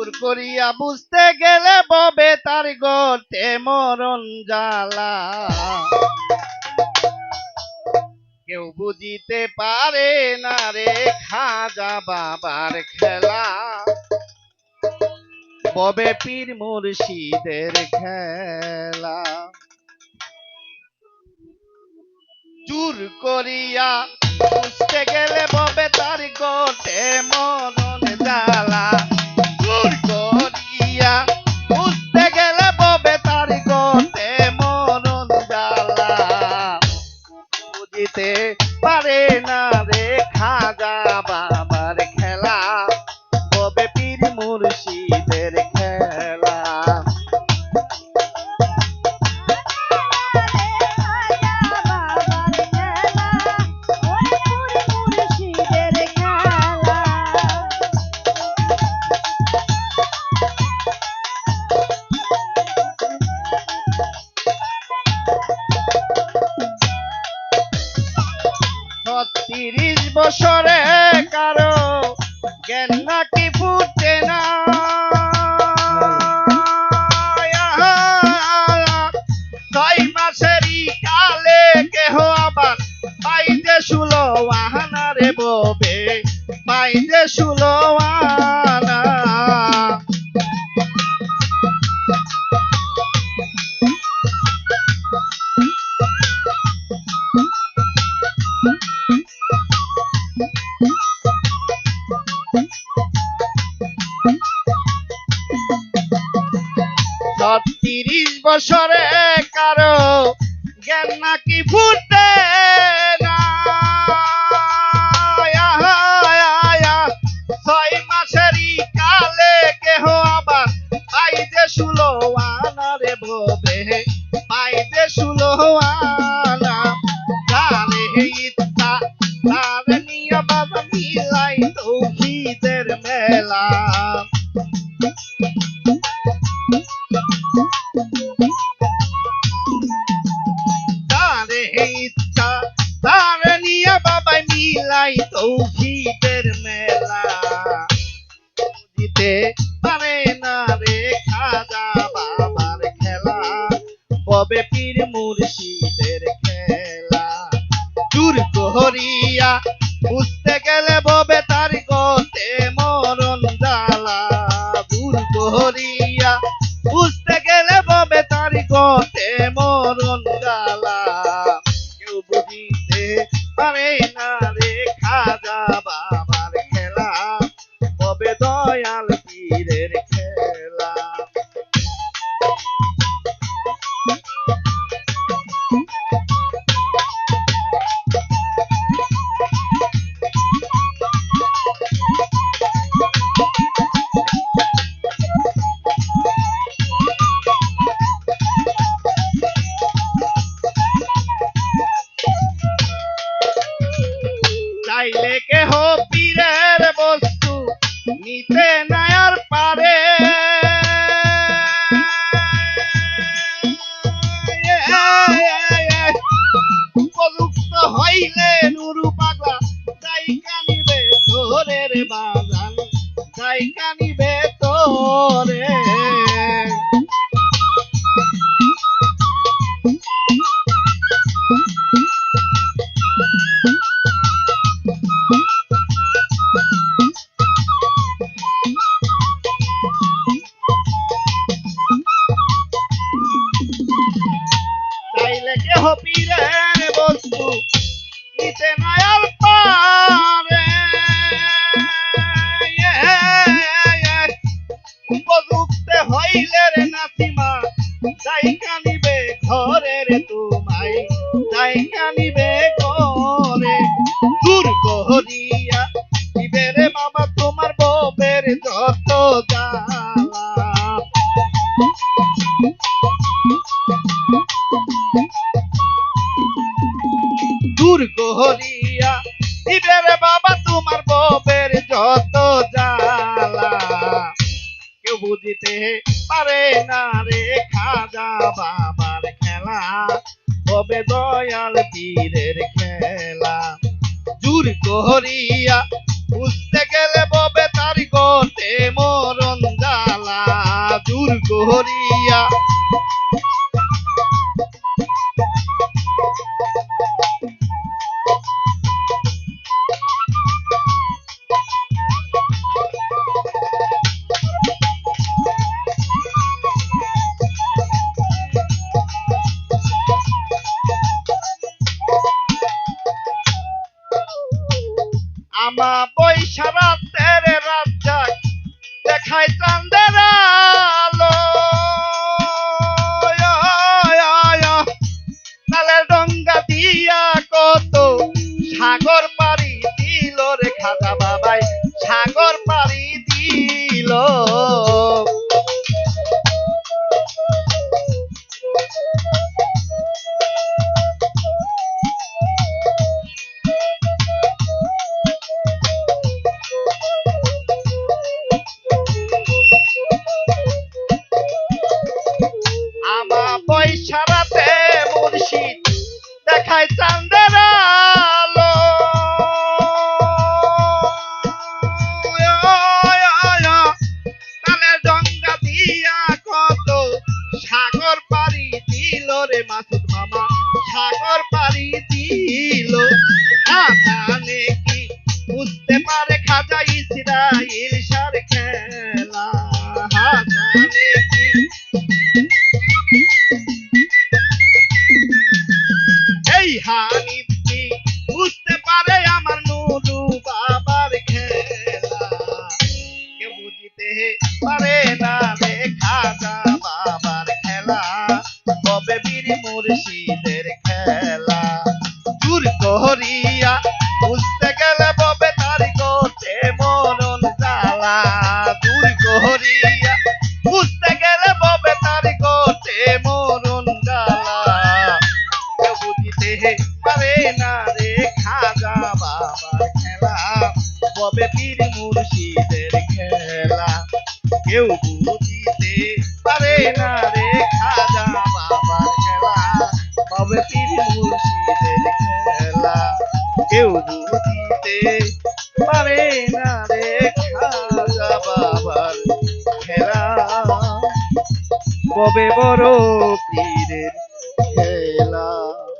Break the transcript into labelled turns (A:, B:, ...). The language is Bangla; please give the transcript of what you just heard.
A: জোর করিয়া বুঝতে গেলে ববে তার গতে মরণ জ্বালা। কেউ বুঝিতে পারে না রে খাজা বাবার খেলা। ববে পীর মুর্শিদের খেলা। জোর করিয়া বুঝতে গেলে ছত্রিশ বছরে কারও জ্ঞান নাকি ফুটে না। ছয় মাসেরই পাইতে শুলো আহানারে ববে। পাইতে শুলো বছরে কারও জ্ঞান নাকি ফুটে? পীর মুর্শিদের খেলা। চুর করিয়া বুঝতে গেলে ববে তার গতে মরণ জ্বালা। দূর করিয়া বুঝতে গেলে ববে তার গতে মরণ জ্বালা। কেউ বুঝিতে পারে না উপযুক্ত হইলে রে নাসিমা তাই কানিবে ঘরে রে তোমাই তাই কানিবে ঘরে। দূর করিয়া বুঝিতে পারে না রে খাজা বাবার খেলা। ববে দয়াল পীরের খেলা। জুর করিয়া বুঝতে গেলে ববে তার গতে দেখায় চান্দের আলো। ডঙ্গা দিয়া কত সাগর পাড়ি দিল রে খাজা বাবাই। সাগর পাড়ি দিল। time. কবে পীর মুর্শিদের খেলা কেউ বুঝিতে পারে না রে খাজা বাবার খেলা। কবে পীর মুর্শিদের খেলা কেউ বুঝিতে পারে না রে খাজা বাবার খেলা। কবে বড় পীরের